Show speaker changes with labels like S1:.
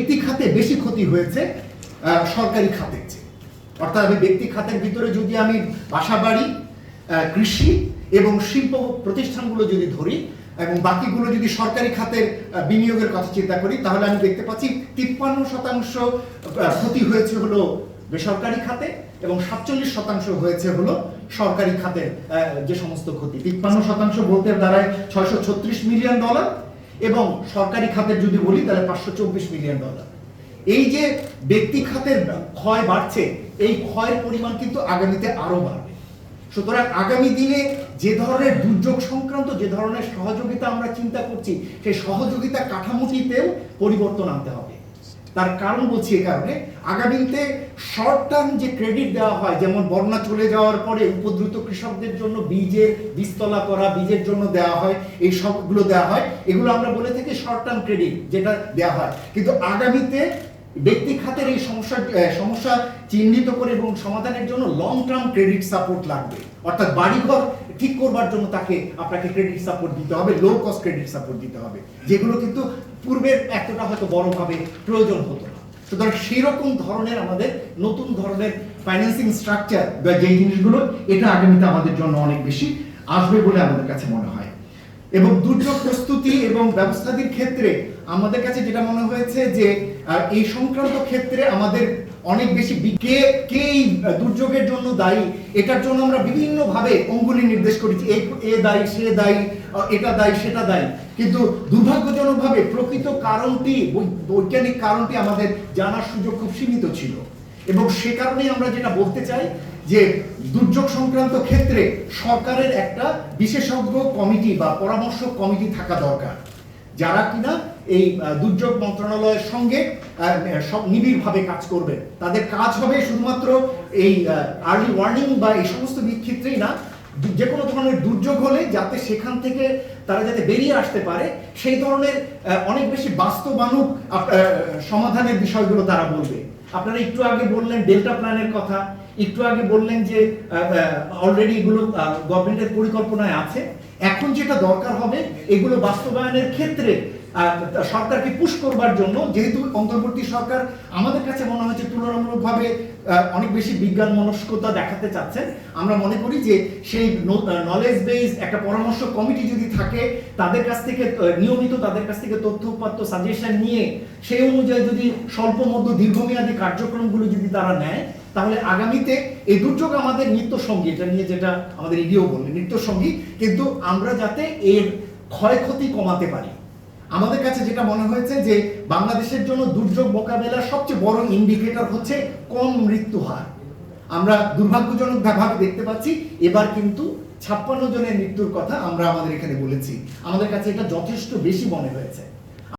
S1: ব্যক্তি খাতে বেশি ক্ষতি হয়েছে সরকারি খাতের চেয়ে। অর্থাৎ আমি ব্যক্তি খাতের ভিতরে যদি আমি বাসা বাড়ি কৃষি এবং শিল্প প্রতিষ্ঠানগুলো যদি ধরি এবং বাকিগুলো যদি সরকারি খাতের বিনিয়োগের কথা চিন্তা করি, তাহলে আমি দেখতে পাচ্ছি তিপ্পান্ন শতাংশ ক্ষতি হয়েছে হলো বেসরকারি খাতে এবং সাতচল্লিশ শতাংশ হয়েছে হলো সরকারি খাতের যে সমস্ত ক্ষতি। তিপ্পান্ন শতাংশ বলতে দাঁড়ায় ছয়শো ছত্রিশ মিলিয়ন ডলার। এবং সরকারি খাতের যদি বলি, তাহলে পাঁচশো চব্বিশ মিলিয়ন ডলার। এই যে ব্যক্তি খাতের ক্ষয় বাড়ছে, এই ক্ষয়ের পরিমাণ কিন্তু আগামীতে আরও বাড়বে। সুতরাং আগামী দিনে যে ধরনের দুর্যোগ সংক্রান্ত, যে ধরনের সহযোগিতা আমরা চিন্তা করছি, সেই সহযোগিতা কাঠামোটিতেও পরিবর্তন আনতে হবে। তার কারণ বলছি এ কারণে, আগামীতে শর্ট টার্ম যে ক্রেডিট দেওয়া হয়, যেমন বন্যা চলে যাওয়ার পরে উপদ্রুত কৃষকদের জন্য বীজের বীজতলা করা, বীজের জন্য দেওয়া হয়, এই সবগুলো দেওয়া হয়, এগুলো আমরা বলে থাকি শর্ট টার্ম ক্রেডিট যেটা দেওয়া হয়। কিন্তু আগামীতে ব্যক্তি খাতের এই সমস্যা সমস্যা চিহ্নিত করে এবং সমাধানের জন্য লং টার্ম ক্রেডিট সাপোর্ট লাগবে। অর্থাৎ বাড়িঘর ঠিক করবার জন্য তাকে আপনাকে ক্রেডিট সাপোর্ট দিতে হবে লো কস্ট ক্রেডিট সাপোর্ট দিতে হবে। যেগুলো কিন্তু পূর্বের এতটা হয়তো বড়ভাবে প্রয়োজন হতো না। সুতরাং সেরকম ধরনের আমাদের নতুন ধরনের ফাইন্যান্সিং স্ট্রাকচার বা যেই জিনিসগুলো, এটা আগামীতে আমাদের জন্য অনেক বেশি আসবে বলে আমাদের কাছে মনে হয়। এবং দুর্যোগ প্রস্তুতি এবং ব্যবস্থাদির ক্ষেত্রে আমাদের কাছে যেটা মনে হয়েছে যে এই সংক্রান্ত ক্ষেত্রে আমাদের অনেক বেশি কে কে এই দুর্যোগের জন্য দায়ী, এটার জন্য আমরা বিভিন্ন ভাবে অঙ্গুলি নির্দেশ করেছি। এ দায়ী, সে দায়ী এটা দায়ী, সেটা দায়ী। কিন্তু দুর্ভাগ্যজনকভাবে প্রকৃত কারণটি বৈজ্ঞানিক কারণটি আমাদের জানার সুযোগ খুব সীমিত ছিল। এবং সে কারণেই আমরা যেটা বলতে চাই যে দুর্যোগ সংক্রান্ত ক্ষেত্রে সরকারের একটা বিশেষজ্ঞ কমিটি বা পরামর্শ কমিটি থাকা দরকার। যারা কিনা এই দুর্যোগ মন্ত্রণালয়ের সঙ্গে সব নিবিড়ভাবে কাজ করবে। তাদের কাজ হবে শুধুমাত্র এই আর্লি ওয়ার্নিং বা এই সমস্ত ক্ষেত্রেই না যে কোনো ধরনের দুর্যোগ হলে যাতে সেখান থেকে তারা যাতে বেরিয়ে আসতে পারে, সেই ধরনের অনেক বেশি বাস্তবানুক সমাধানের বিষয়গুলো তারা বলবে। আপনারা একটু আগে বললেন ডেল্টা প্ল্যানের কথা, একটু আগে বললেন যে অলরেডি এগুলো গভর্নমেন্টের পরিকল্পনায় আছে। এখন যেটা দরকার হবে, এগুলো বাস্তবায়নের ক্ষেত্রে সরকারকে পুশ করবার জন্য যেহেতু অন্তর্বর্তী সরকার আমাদের কাছে মনে হচ্ছে তুলনামূলকভাবে অনেক বেশি বিজ্ঞান মনস্কতা দেখাতে চাচ্ছেন। আমরা মনে করি যে সেই নলেজ বেস একটা পরামর্শ কমিটি যদি থাকে, তাদের কাছ থেকে নিয়মিত তাদের কাছ থেকে তথ্য উপাত্ত সাজেশন নিয়ে সেই অনুযায়ী যদি স্বল্প, মধ্য, দীর্ঘমেয়াদী কার্যক্রমগুলো যদি তারা নেয়, তাহলে আগামীতে এই দুর্যোগ আমাদের নিত্য সঙ্গী এটা নিয়ে যেটা আমাদের ইডিও বললেন নিত্য সঙ্গী কিন্তু আমরা যাতে এর ক্ষয়ক্ষতি কমাতে পারি। আমাদের কাছে যেটা মনে হয়েছে যে বাংলাদেশের জন্য দুর্যোগ মোকাবেলার সবচেয়ে বড় ইন্ডিকেটর হচ্ছে কম মৃত্যু হার। আমরা দুর্ভাগ্যজনক ভাবে দেখতে পাচ্ছি। এবার কিন্তু ছাপ্পান্ন জনের মৃত্যুর কথা আমরা আমাদের এখানে বলেছি। আমাদের কাছে এটা যথেষ্ট বেশি মনে হয়েছে।